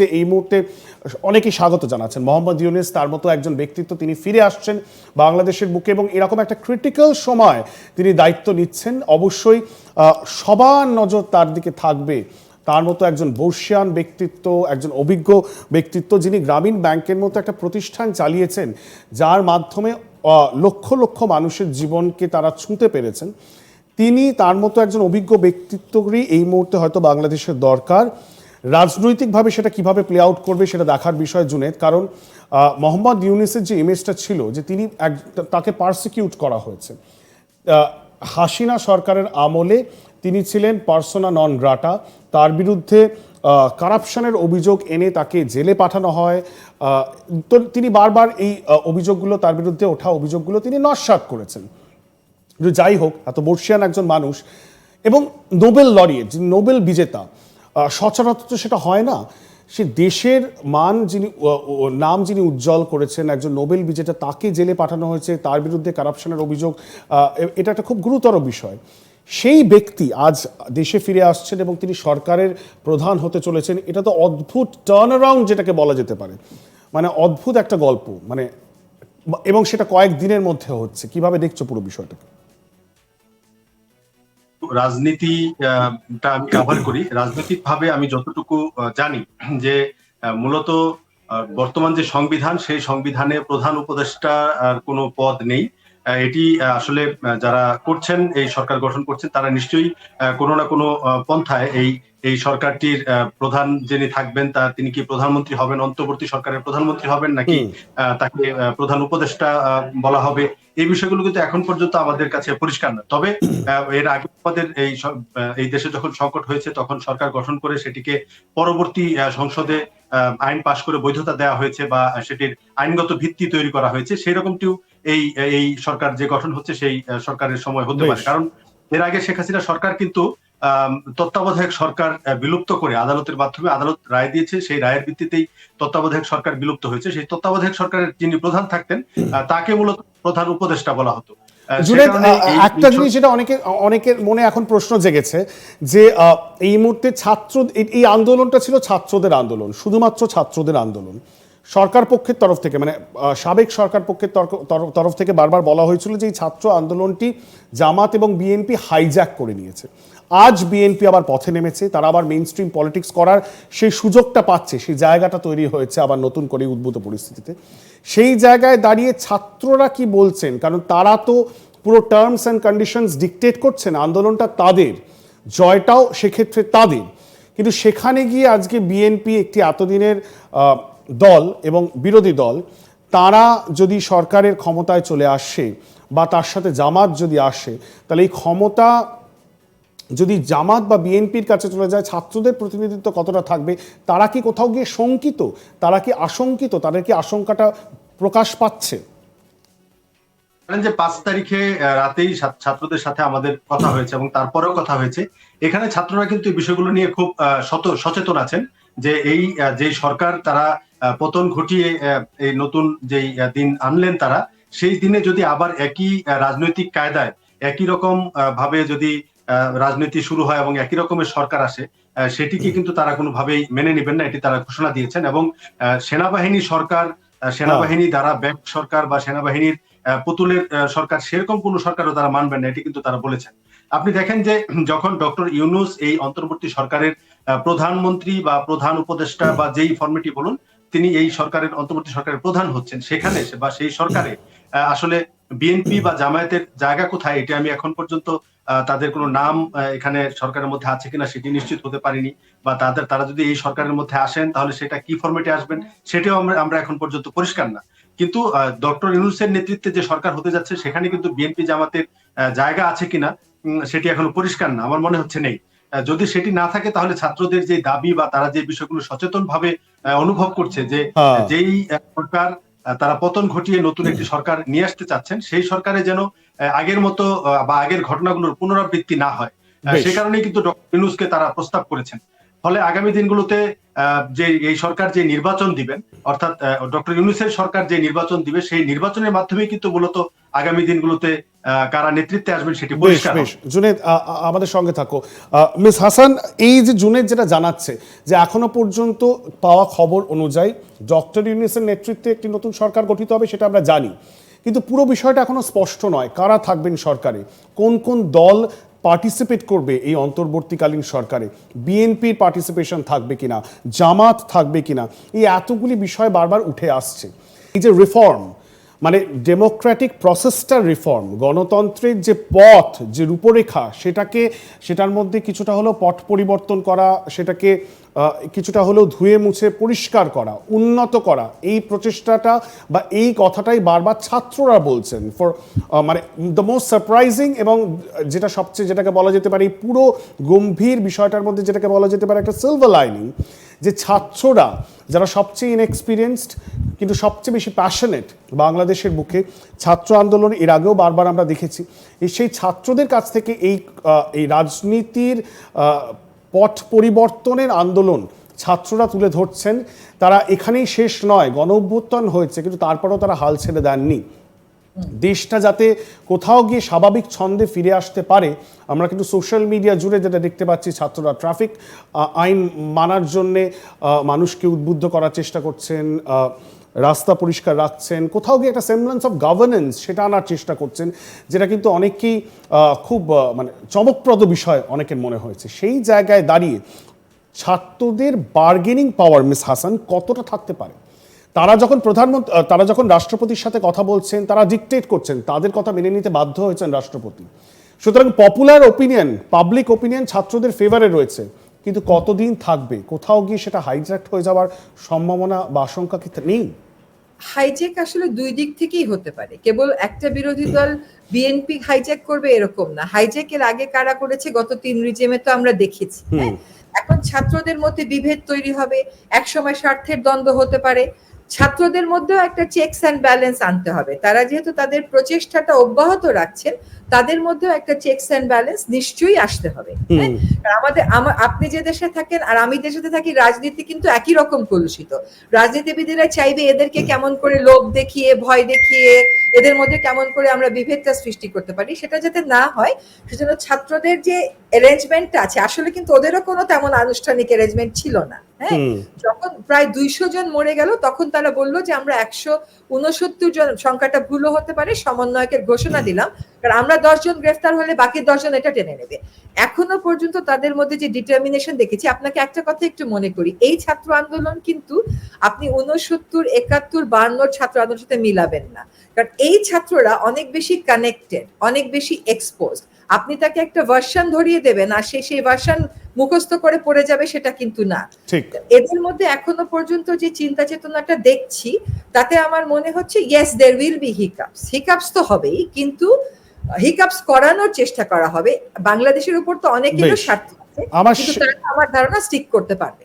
এই মুহূর্তে অনেকেই স্বাগত জানাচ্ছেন। মোহাম্মদ ইউনিস তার মতো একজন ব্যক্তিত্ব তিনি ফিরে আসছেন বাংলাদেশের বুকে এবং এরকম একটা ক্রিটিক্যাল সময় তিনি দায়িত্ব নিচ্ছেন। অবশ্যই সবার নজর তার দিকে থাকবে। তার মতো একজন বর্ষিয়ান ব্যক্তিত্ব, একজন অভিজ্ঞ ব্যক্তিত্ব যিনি গ্রামীণ ব্যাংকের মতো একটা প্রতিষ্ঠান চালিয়েছেন, যার মাধ্যমে লক্ষ লক্ষ মানুষের জীবনকে তারা ছুঁতে পেরেছেন। তিনি তার মতো একজন অভিজ্ঞ ব্যক্তিত্বরই এই মুহূর্তে হয়তো বাংলাদেশের দরকার। রাজনৈতিকভাবে সেটা কীভাবে প্লে আউট করবে সেটা দেখার বিষয় জুনেদ। কারণ মোহাম্মদ ইউনিসের যে ইমেজটা ছিল যে তিনি এক, তাকে পার্সিকিউট করা হয়েছে। হাসিনা সরকারের আমলে তিনি ছিলেন পার্সোনা নন গ্রাটা তার বিরুদ্ধে কারাপশনের অভিযোগ এনে তাকে জেলে পাঠানো হয়। তো তিনি বারবার এই অভিযোগগুলো, তার বিরুদ্ধে ওঠা অভিযোগগুলো তিনি নস্বাত করেছেন। যাই হোক, এত বর্ষিয়ান একজন মানুষ এবং নোবেল লরিয়েট নোবেল বিজেতা সচরাচর তো সেটা হয় না। সে দেশের মান যিনি নাম যিনি উজ্জ্বল করেছেন, একজন নোবেল বিজেতা, তাকে জেলে পাঠানো হয়েছে, তার বিরুদ্ধে কারাপশনের অভিযোগ এটা একটা খুব গুরুতর বিষয়। সেই ব্যক্তি আজ দেশে ফিরে আসছেন এবং তিনি সরকারের প্রধান হতে চলেছেন, এটা তো অদ্ভুত টার্ন অ্যারাউন্ড যেটাকে বলা যেতে পারে। মানে অদ্ভুত একটা গল্প মানে এবং সেটা কয়েক দিনের মধ্যে হচ্ছে। কীভাবে দেখছ পুরো বিষয়টাকে? রাজনীতি আমি কাভার করি। রাজনৈতিক ভাবে আমি যতটুকু জানি যে মূলত বর্তমান যে সংবিধান, সেই সংবিধানে প্রধান উপদেষ্টা কোনো পদ নেই। এটি আসলে যারা করছেন, এই সরকার গঠন করছেন, তারা নিশ্চয়ই কোনো না কোনো পন্থায় এই এই সরকারটির প্রধান যিনি থাকবেন তা তিনি কি প্রধানমন্ত্রী হবেন অন্তর্বর্তী সরকারের প্রধানমন্ত্রী হবেন নাকি তাকে প্রধান উপদেষ্টা বলা হবে? এই বিষয়গুলো কিন্তু এখন পর্যন্ত আমাদের কাছে পরিষ্কার না। তবে এর আগে আমাদের এই এই দেশে যখন সংকট হয়েছে তখন সরকার গঠন করে সেটিকে পরবর্তী সংসদে আহ, আইন পাশ করে বৈধতা দেওয়া হয়েছে বা সেটির আইনগত ভিত্তি তৈরি করা হয়েছে সেই রকমটিও এই এই সরকার যে গঠন হচ্ছে সেই সরকারের সময় হতে পারে। কারণ এর আগে শেখ হাসিনা সরকার কিন্তু তত্ত্বাবধায়ক সরকার বিলুপ্ত করে আদালতের মাধ্যমে আদালত রায় দিয়েছে সেই রায়ের ভিত্তিতেই তত্ত্বাবধায়ক সরকার বিলুপ্ত হয়েছে। সেই তত্ত্বাবধায়ক সরকারের যিনি প্রধান থাকতেন তাকে মূলত প্রধান উপদেষ্টা বলা হতো। জুনেদ একটা জিনিস যেটা অনেকে অনেকের মনে এখন প্রশ্ন জেগেছে যে আহ, এই মুহূর্তে ছাত্র এই আন্দোলনটা ছিল ছাত্রদের আন্দোলন শুধুমাত্র ছাত্রদের আন্দোলন। সরকার পক্ষের তরফ থেকে মানে সাবেক সরকার পক্ষের তরফ- থেকে বারবার বলা হয়েছিল যে এই ছাত্র আন্দোলনটি জামাত এবং বিএনপি হাইজ্যাক করে নিয়েছে। আজ বিএনপি আবার পথে নেমেছে, তারা আবার মেইন স্ট্রিম পলিটিক্স করার সেই সুযোগটা পাচ্ছে, সেই জায়গাটা তৈরি হয়েছে আবার নতুন করে উদ্ভূত পরিস্থিতিতে। সেই জায়গায় দাঁড়িয়ে ছাত্ররা কি বলছেন? কারণ তারা তো পুরো টার্মস অ্যান্ড কন্ডিশনস ডিকটেট করছেন, আন্দোলনটা তাদের, জয়টাও সেক্ষেত্রে তাদের। কিন্তু সেখানে গিয়ে আজকে বিএনপি একটি এতদিনের দল এবং বিরোধী দল, তারা যদি সরকারের ক্ষমতায় চলে আসে বা তার সাথে জামাত যদি আসে, তাহলে এই ক্ষমতা যদি জামাত বা বিএনপির কাছে চলে যায়, ছাত্রদের প্রতিনিধিত্ব কতটা থাকবে, তারা কি কোথাও গিয়ে শঙ্কিত, তারা কি আশঙ্কিত, তাদের কি আশঙ্কাটা প্রকাশ পাচ্ছে? যে পাঁচ তারিখে রাতেই ছাত্রদের সাথে আমাদের কথা হয়েছে এবং তারপরেও কথা হয়েছে। এখানে ছাত্ররা কিন্তু এই বিষয়গুলো নিয়ে খুব সচেতন আছেন যে এই যে সরকার তারা পতন ঘটিয়ে এই নতুন যেই দিন আনলেন তারা, সেই দিনে যদি আবার একই রাজনৈতিক কায়দায় একই রকম ভাবে যদি রাজনীতি শুরু হয় এবং একই রকমের সরকার আসে সেটিকে কিন্তু তারা কোনোভাবেই মেনে নেবেন না, এটি তারা ঘোষণা দিয়েছেন এবং সেনাবাহিনী সরকার সেনাবাহিনী দ্বারা ব্যাংক সরকার বা সেনাবাহিনীর পুতুলের সরকার, সেরকম কোন সরকারও তারা মানবেন না, এটি কিন্তু তারা বলেছেন। আপনি দেখেন যে, যখন ডক্টর ইউনুস এই অন্তর্বর্তী সরকারের প্রধানমন্ত্রী বা প্রধান উপদেষ্টা বা যেই ফর্মেটি বলুন তিনি এই সরকারের, অন্তর্বর্তী সরকারের প্রধান হচ্ছেন। সেখানে বা সেই সরকারে আসলে বিএনপি বা জামায়াতের জায়গা কোথায়, এটা আমি এখন পর্যন্ত তাদের কোনো নাম এখানে সরকারের মধ্যে আছে কিনা সেটি নিশ্চিত হতে পারিনি। বা তাদের, তারা যদি এই সরকারের মধ্যে আসেন, তাহলে সেটা কি ফর্মেটে আসবেন, সেটাও আমরা আমরা এখন পর্যন্ত পরিষ্কার না। কিন্তু ডক্টর ইউনুসের নেতৃত্বে যে সরকার হতে যাচ্ছে, সেখানে কিন্তু বিএনপি জামাতের জায়গা আছে কিনা সেটি এখনও পরিষ্কার না। আমার মনে হচ্ছে নেই। যদি সেটি না থাকে তাহলে ছাত্রদের যে দাবি বা তারা যে বিষয়গুলো সচেতন ভাবে অনুভব করছে যে হ্যাঁ। যেই সরকার তারা পতন ঘটিয়ে নতুন একটি সরকার নিয়ে আসতে চাচ্ছেন সেই সরকারে যেন আগের মতো বা আগের ঘটনাগুলোর পুনরাবৃত্তি না হয়। সে কারণেই কিন্তু ডক্টর ইউনুসকে তারা প্রস্তাব করেছেন। ফলে আগামী দিনগুলোতে আহ, যে এই সরকার যে নির্বাচন দিবেন অর্থাৎ ডক্টর ইউনুসের সরকার যে নির্বাচন দিবে সেই নির্বাচনের মাধ্যমে কিন্তু মূলত আগামী দিনগুলোতে কারা নেতৃত্বে আসবেন সেটি পরিষ্কার জুনেদ আমাদের সঙ্গে থাকো। মিস হাসান এই যে জুনেদ যেটা জানাচ্ছে যে এখনও পর্যন্ত পাওয়া খবর অনুযায়ী ডক্টর ইউনিসের নেতৃত্বে একটি নতুন সরকার গঠিত হবে সেটা আমরা জানি। কিন্তু পুরো বিষয়টা এখনও স্পষ্ট নয় কারা থাকবেন সরকারে? কোন কোন দল পার্টিসিপেট করবে এই অন্তর্বর্তীকালীন সরকারে? বিএনপির পার্টিসিপেশন থাকবে কিনা? জামাত থাকবে কিনা? এই এতগুলি বিষয় বারবার উঠে আসছে। এই যে রিফর্ম মানে ডেমোক্রেটিক প্রসেসটার রিফর্ম গণতন্ত্রের যে পথ, যে রূপরেখা, সেটাকে, সেটার মধ্যে কিছুটা হলেও পট পরিবর্তন করা, সেটাকে কিছুটা হলেও ধুয়ে মুছে পরিষ্কার করা, উন্নত করা, এই প্রচেষ্টাটা বা এই কথাটাই বারবার ছাত্ররা বলছেন ফর মানে দ্য মোস্ট সারপ্রাইজিং এবং যেটা সবচেয়ে, যেটাকে বলা যেতে পারে এই পুরো গম্ভীর বিষয়টার মধ্যে যেটাকে বলা যেতে পারে একটা সিলভার লাইনিং যে ছাত্ররা যারা সবচেয়ে ইনএক্সপিরিয়েন্সড কিন্তু সবচেয়ে বেশি প্যাশনেট বাংলাদেশের বুকে ছাত্র আন্দোলন, এর আগেও বারবার আমরা দেখেছি সেই ছাত্রদের কাছ থেকে এই এই রাজনীতির পথ পরিবর্তনের আন্দোলন ছাত্ররা তুলে ধরছেন, তারা এখানেই শেষ নয় গণ অভ্যুত্থান হয়েছে, কিন্তু তারপরেও তারা হাল ছেড়ে দেননি। দেশটা যাতে কোথাও গিয়ে স্বাভাবিক ছন্দে ফিরে আসতে পারে, আমরা কিন্তু সোশ্যাল মিডিয়া জুড়ে যেটা দেখতে পাচ্ছি ছাত্ররা ট্রাফিক আইন মানার জন্যে মানুষকে উদ্বুদ্ধ করার চেষ্টা করছেন রাস্তা পরিষ্কার রাখছেন, কোথাও গিয়ে একটা সেমলেন্স অফ গভর্নেন্স সেটা আনার চেষ্টা করছেন, যেটা কিন্তু অনেকেই খুব মানে চমকপ্রদ বিষয় অনেকের মনে হয়েছে। সেই জায়গায় দাঁড়িয়ে ছাত্রদের বার্গেনিং পাওয়ার মিস হাসান কতটা থাকতে পারে? তারা যখন প্রধানমন্ত্রী তারা যখন রাষ্ট্রপতির সাথে কথা বলছেন তারা ডিকটেট করছেন তাদের কথা মেনে নিতে বাধ্য হয়েছেন রাষ্ট্রপতি। সুতরাং পপুলার ওপিনিয়ন পাবলিক ওপিনিয়ন ছাত্রদের ফেভারে রয়েছে। কিন্তু কতদিন থাকবে? কোথাও গিয়ে সেটা হাইজ্যাক্ট হয়ে যাওয়ার সম্ভাবনা বা আশঙ্কা কি নেই? হাইজ্যাক আসলে দুই দিক থেকেই হতে পারে। কেবল একটা বিরোধী দল বিএনপি হাইজ্যাক করবে এরকম না। হাইজ্যাকের আগে কারা করেছে গত তিন রিজেমে তো আমরা দেখেছি হ্যাঁ? এখন ছাত্রদের মধ্যে বিভেদ তৈরি হবে। একসময় স্বার্থের দ্বন্দ্ব হতে পারে। ছাত্রদের মধ্যেও একটা চেকস অ্যান্ড ব্যালেন্স আনতে হবে। তারা যেহেতু তাদের প্রচেষ্টাটা অব্যাহত রাখছেন তাদের মধ্যেও একটা চেকস অ্যান্ড ব্যালেন্স নিশ্চয়ই আসতে হবে। হ্যাঁ? আমাদের আমা- আপনি যে দেশে থাকেন আর আমি দেশে থাকি রাজনীতি কিন্তু একই রকম কলুষিত। রাজনীতিবিদেরা চাইবে এদেরকে কেমন করে লোভ দেখিয়ে ভয় দেখিয়ে এদের মধ্যে কেমন করে আমরা বিভেদটা সৃষ্টি করতে পারি সেটা যাতে না হয় সেজন্য ছাত্রদের যে অ্যারেঞ্জমেন্টটা আছে আসলে কিন্তু ওদেরও কোনো তেমন আনুষ্ঠানিক অ্যারেঞ্জমেন্ট ছিল না। হ্যাঁ? যখন প্রায় দুইশো জন মরে গেল তখন তারা বলল যে আমরা একশো উনসত্তর জন সংখ্যাটা ভুলও হতে পারে সমন্বয়কের ঘোষণা দিলাম। কারণ আমরা দশজন গ্রেফতার হলে বাকি দশজন এটা টেনে নেবে। এখনও পর্যন্ত তাদের মধ্যে যে ডিটারমিনেশন দেখেছি আপনাকে একটা কথা একটু মনে করি এই ছাত্র আন্দোলন কিন্তু আপনি উনসত্তর একাত্তর বাহান্নর ছাত্র আন্দোলনের সাথে মিলাবেন না। কারণ এই ছাত্ররা অনেক বেশি কানেক্টেড অনেক বেশি এক্সপোজ আপনি তাকে একটা ভার্সন ধরিয়ে দেবেন আর সে সেই ভার্সন মুখস্থ করে পড়ে যাবে সেটা কিন্তু না। এদের মধ্যে এখনও পর্যন্ত যে চিন্তা চেতনাটা দেখছি তাতে আমার মনে হচ্ছে yes there will be hiccups hiccups তো হবেই কিন্তু হিকাপস করানোর চেষ্টা করা হবে বাংলাদেশের উপর তো অনেকেরও। স্বার্থ আছে আমার ধারণা স্টিক করতে পারবে